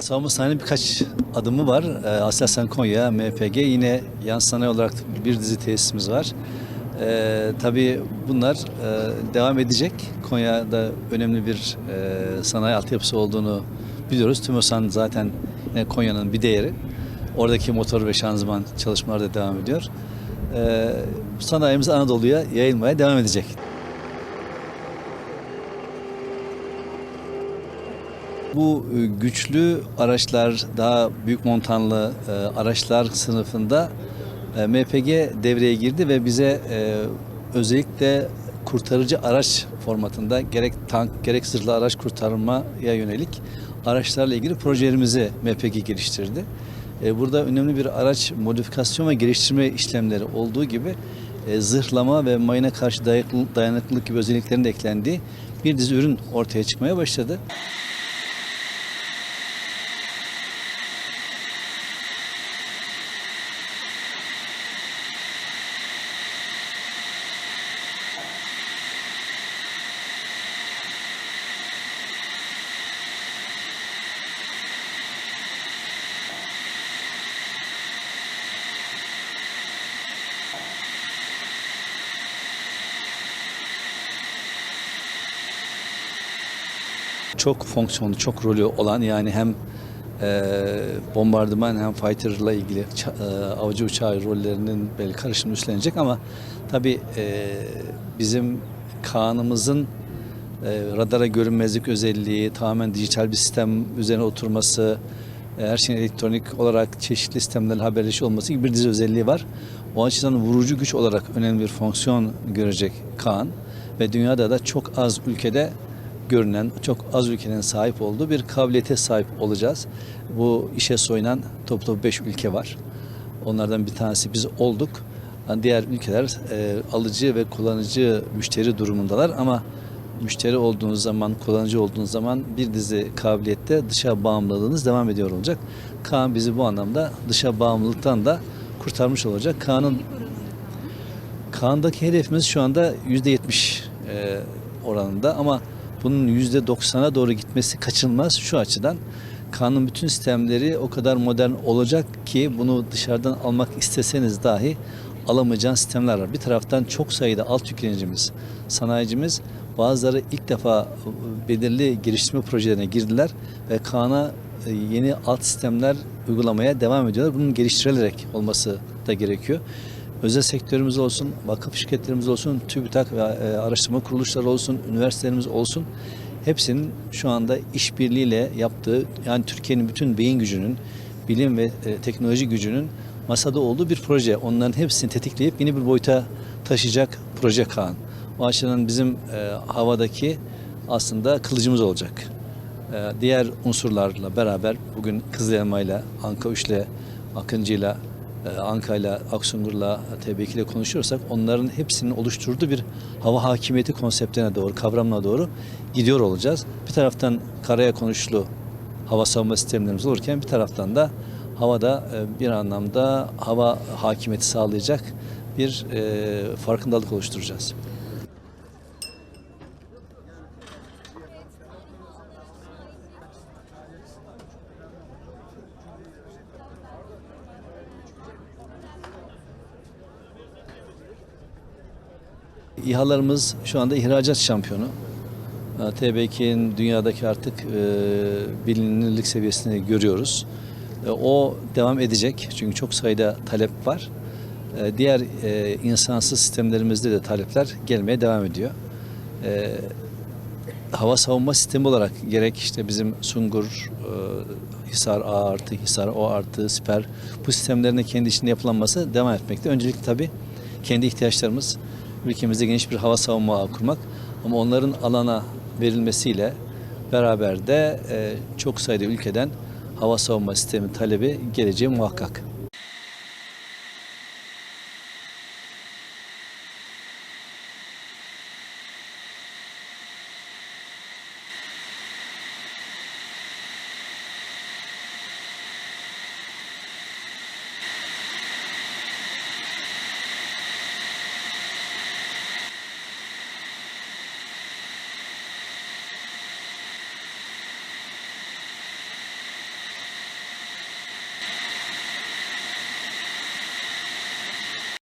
Savunma sanayinin birkaç adımı var. Ee, Aselsan Konya, MPG yine yan sanayi olarak bir dizi tesisimiz var. Ee, tabii bunlar e, devam edecek. Konya'da önemli bir e, sanayi altyapısı olduğunu biliyoruz. TÜMOSAN zaten yine Konya'nın bir değeri. Oradaki motor ve şanzıman çalışmaları da devam ediyor. Ee, sanayimiz Anadolu'ya yayılmaya devam edecek. Bu e, güçlü araçlar, daha büyük montanlı e, araçlar sınıfında e, MPG devreye girdi ve bize özellikle kurtarıcı araç formatında gerek tank gerek zırhlı araç kurtarmaya yönelik araçlarla ilgili projelerimizi MPG geliştirdi. Burada önemli bir araç modifikasyon ve geliştirme işlemleri olduğu gibi zırhlama ve mayına karşı dayanıklılık gibi özelliklerin de eklendiği bir dizi ürün ortaya çıkmaya başladı. Çok fonksiyonlu, çok rolü olan yani hem e, bombardıman hem fighter'la ilgili e, avcı uçağı rollerinin belki karışımı üstlenecek ama tabii e, bizim Kaan'ımızın e, radara görünmezlik özelliği, tamamen dijital bir sistem üzerine oturması, e, her şeyin elektronik olarak çeşitli sistemlerle haberleşiyor olması gibi bir dizi özelliği var. O açıdan vurucu güç olarak önemli bir fonksiyon görecek Kaan ve dünyada da çok az ülkede görünen, çok az ülkenin sahip olduğu bir kabiliyete sahip olacağız. Bu işe soyunan toplam 5 ülke var. Onlardan bir tanesi biz olduk. Yani diğer ülkeler e, alıcı ve kullanıcı müşteri durumundalar ama müşteri olduğunuz zaman, kullanıcı olduğunuz zaman bir dizi kabiliyette dışa bağımlılığınız devam ediyor olacak. Kaan bizi bu anlamda dışa bağımlılıktan da kurtarmış olacak. Kaan'ın Kaan'daki hedefimiz şu anda %70 e, oranında ama bunun %90'a doğru gitmesi kaçınılmaz şu açıdan. Kaan'ın bütün sistemleri o kadar modern olacak ki bunu dışarıdan almak isteseniz dahi alamayacağınız sistemler var. Bir taraftan çok sayıda alt yüklenicimiz, sanayicimiz bazıları ilk defa belirli geliştirme projelerine girdiler ve Kaan'a e, yeni alt sistemler uygulamaya devam ediyorlar. Bunun geliştirilerek olması da gerekiyor özel sektörümüz olsun, vakıf şirketlerimiz olsun, TÜBİTAK ve e, araştırma kuruluşları olsun, üniversitelerimiz olsun hepsinin şu anda işbirliğiyle yaptığı yani Türkiye'nin bütün beyin gücünün, bilim ve e, teknoloji gücünün masada olduğu bir proje. Onların hepsini tetikleyip yeni bir boyuta taşıyacak proje Kaan. O açıdan bizim e, havadaki aslında kılıcımız olacak. E, diğer unsurlarla beraber bugün Kızılelma'yla, Anka 3'le, Akıncı'yla, e, Anka'yla, Aksungur'la, TB2 ile konuşuyorsak onların hepsinin oluşturduğu bir hava hakimiyeti konseptine doğru, kavramına doğru gidiyor olacağız. Bir taraftan karaya konuşulu hava savunma sistemlerimiz olurken bir taraftan da havada e, bir anlamda hava hakimiyeti sağlayacak bir e, farkındalık oluşturacağız. İHA'larımız şu anda ihracat şampiyonu. E, TB2'nin dünyadaki artık e, bilinirlik seviyesini görüyoruz. E, o devam edecek çünkü çok sayıda talep var. E, diğer e, insansız sistemlerimizde de talepler gelmeye devam ediyor. Hava savunma sistemi olarak gerek işte bizim Sungur, e, Hisar A artı, Hisar O artı, Siper bu sistemlerin kendi içinde yapılanması devam etmekte. Öncelikle tabii kendi ihtiyaçlarımız ülkemizde geniş bir hava savunma ağı kurmak ama onların alana verilmesiyle beraber de e, çok sayıda ülkeden hava savunma sistemi talebi geleceği muhakkak.